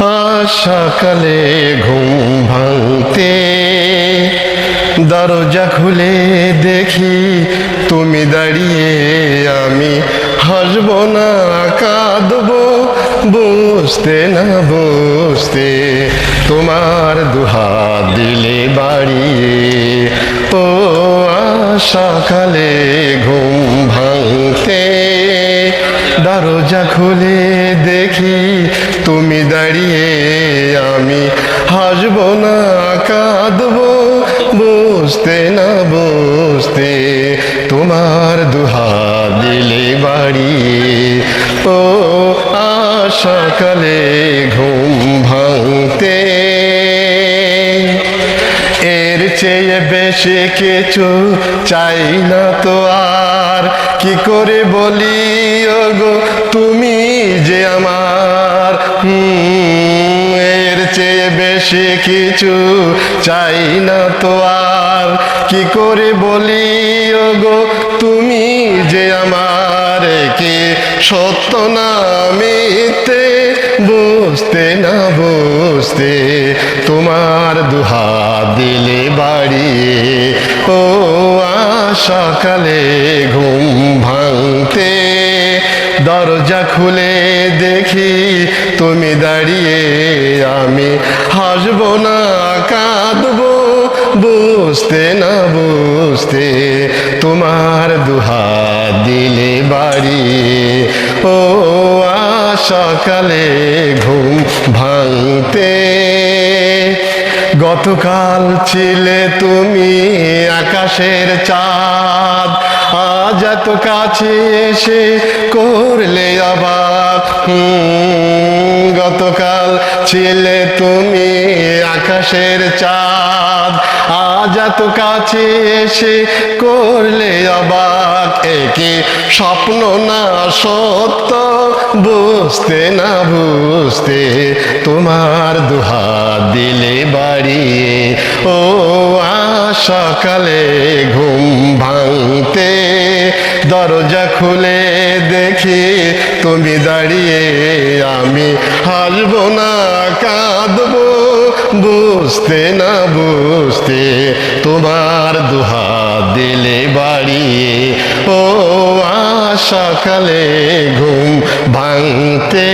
সকালে ঘুম ভাঙতে দরজা খুলে দেখি তুমি দাঁড়িয়ে আমি হাসব না, কাঁদবো, বুঝতে না বুঝতে। তোমার দুহাত দিলে বাড়িয়ে ও সকালে ঘুম ভাঙতে দরজা খুলে দেখি তুমি দাঁড়িয়ে আমি হাসব না, কাঁদবো, বুঝতে না বুঝতে তোমার দুহাত দিলে বাড়িয়ে ও সকালে ঘুম ভাঙতে। এর চেয়ে বেশি কিছু চাই না তো আর। কি করে বলি গো তুমি যে আমার এর চেয়ে বেশি কিছু চাই না তো আর। কি করে বলি গো তুমি যে আমার কি সত্য না মিথ্যে বুঝতে না বুঝতে তোমার দুহাত দিলে বাড়িয়ে ও সকালে ঘুম দরজা খুলে দেখি তুমি দাঁড়িয়ে, আমি হাসব না, কাঁদবো, বুঝতে না বুঝতে তোমার দুহাত দিলে বাড়িয়ে ও সকালে ঘুম ভাঙতে। গতকাল ছিলে তুমি আকাশের চাঁদ আজ এত কাছে এসে করলে হুম, গতকাল ছিলে তুমি আকাশের চাঁদ। আজ এত কাছে এসে করলে অবাক। একে স্বপ্ন না সত্য? বুঝতে না বুঝতে তোমার দুহাত দিলে বাড়িয়ে। ও সকালে ঘুম ভাঙতে দরজা খুলে দেখি তুমি দাঁড়িয়ে আমি হাসব না, কাঁদবো, বুঝতে না বুঝতে তোমার দুহাত দিলে বাড়িয়ে। ও সকালে ঘুম ভাঙতে